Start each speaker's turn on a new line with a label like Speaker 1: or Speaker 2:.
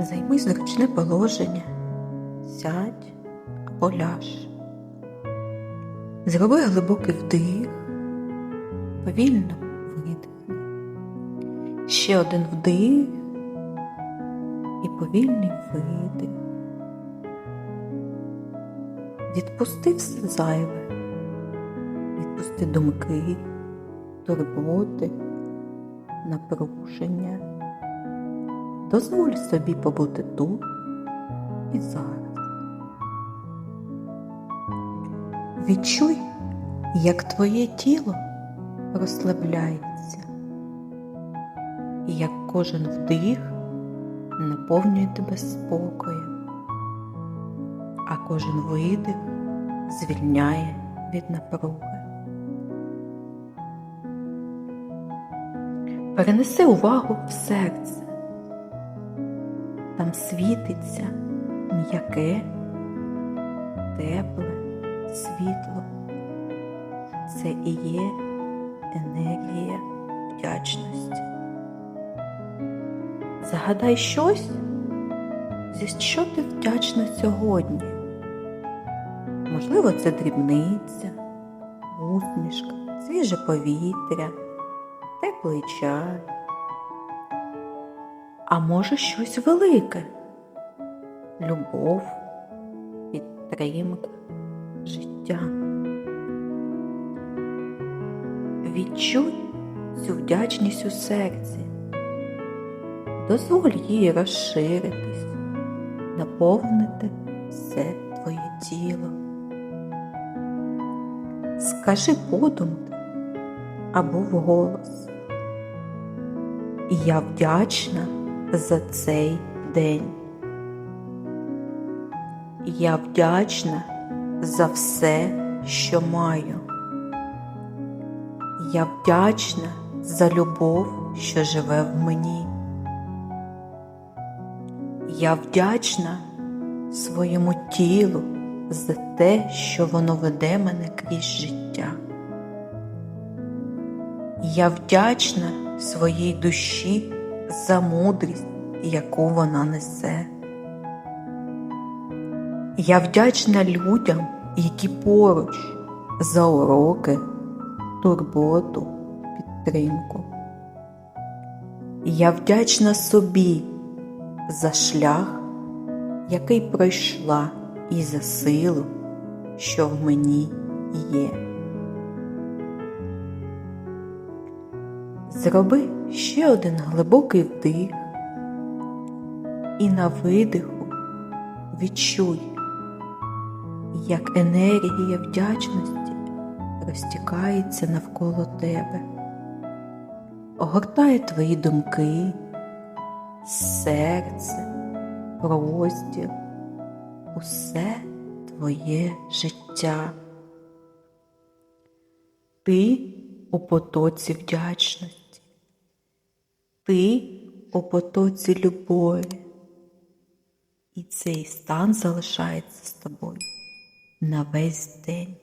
Speaker 1: Займи зручне положення, сядь або ляж. Зроби глибокий вдих, повільно видих. Ще один вдих і повільний видих. Відпусти все зайве, відпусти думки, турботи, напруження. Дозволь собі побути тут і зараз. Відчуй, як твоє тіло розслабляється, і як кожен вдих наповнює тебе спокоєм, а кожен видих звільняє від напруги. Перенеси увагу в серце. Там світиться м'яке, тепле світло. Це і є енергія вдячності. Загадай щось, зі що ти вдячна сьогодні. Можливо, це дрібниця, усмішка, свіже повітря, теплий чай. А може щось велике, любов, підтримка, життя. Відчуй цю вдячність у серці, дозволь їй розширитись, наповнити все твоє тіло. Скажи подумки або вголос. Я вдячна за цей день. Я вдячна за все, що маю. Я вдячна за любов, що живе в мені. Я вдячна своєму тілу за те, що воно веде мене крізь життя. Я вдячна своїй душі за мудрість, яку вона несе. Я вдячна людям, які поруч за уроки, турботу, підтримку. Я вдячна собі за шлях, який пройшла, і за силу, що в мені є. Зроби ще один глибокий вдих. І на видиху відчуй, як енергія вдячності розтікається навколо тебе, огортає твої думки, серце, простір, усе твоє життя. Ти у потоці вдячності, ти у потоці любові, і цей стан залишається з тобою на весь день.